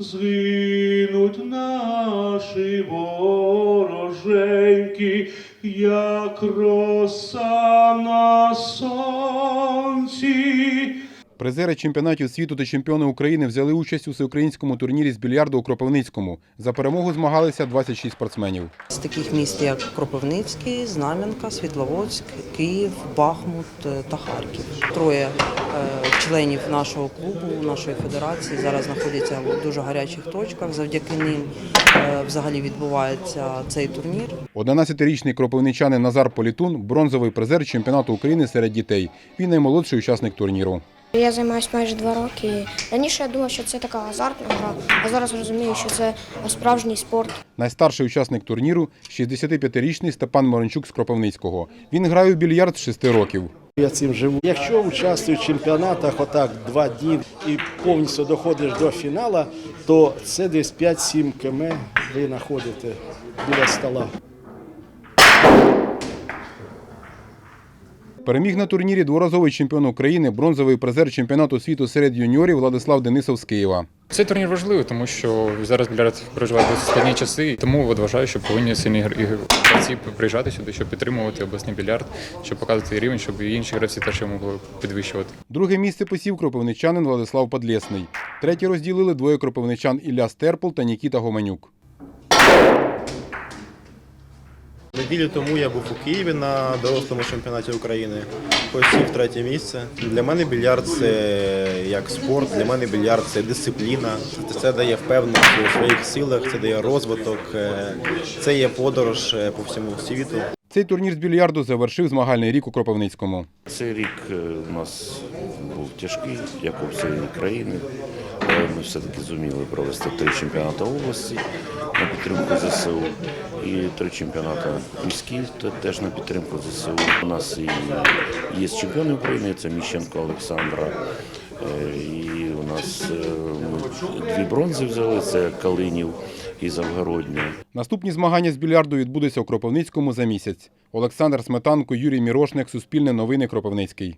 згинуть наші вороженьки, як роса на сонці. Призери чемпіонатів світу та чемпіони України взяли участь у всеукраїнському турнірі з більярду у Кропивницькому. За перемогу змагалися 26 спортсменів. З таких міст, як Кропивницький, Знам'янка, Світловодськ, Київ, Бахмут е, та Харків. Троє е, членів нашого клубу, нашої федерації зараз знаходяться в дуже гарячих точках. Завдяки ним е, взагалі відбувається цей турнір. 11-річний кропивничанин Назар Політун бронзовий призер чемпіонату України серед дітей. Він наймолодший учасник турніру. Я займаюся майже два роки. Раніше я думав, що це така азартна гра, а зараз розумію, що це справжній спорт. Найстарший учасник турніру 65-річний Степан Морончук з Кропивницького. Він грає у більярд з 6 років. Я цим живу. Якщо участвую в чемпіонатах отак два дні і повністю доходиш до фіналу, то це десь 5-7 км ви знаходите біля стола. Переміг на турнірі дворазовий чемпіон України, бронзовий призер чемпіонату світу серед юніорів Владислав Денисов з Києва. Цей турнір важливий, тому що зараз більярд проживає досить складні часи. Тому вважаю, що повинні сильні гравці приїжджати сюди, щоб підтримувати обласний більярд, щоб показувати рівень, щоб і інші гравці теж його могли підвищувати. Друге місце посів кропивничанин Владислав Подлєсний. Третє розділили двоє кропивничан Ілля Стерпл та Нікіта Гоманюк. Неділю тому я був у Києві на дорослому чемпіонаті України. Посів третє місце. Для мене більярд це як спорт, для мене більярд це дисципліна. Це дає впевненість у своїх силах, це дає розвиток, е, це є подорож е, по всьому світу. Цей турнір з більярду завершив змагальний рік у Кропивницькому. Цей рік е, у нас був тяжкий, як у всієї країни. Ми все-таки зуміли провести три чемпіонати області на підтримку ЗСУ і три чемпіонати міські теж на підтримку ЗСУ. У нас є чемпіони України, це Міщенко Олександра. Е, І у нас е, дві бронзи взяли, це Калинів і Завгородня. Наступні змагання з більярду відбудуться у Кропивницькому за місяць. Олександр Сметанко, Юрій Мірошник, Суспільне новини Кропивницький.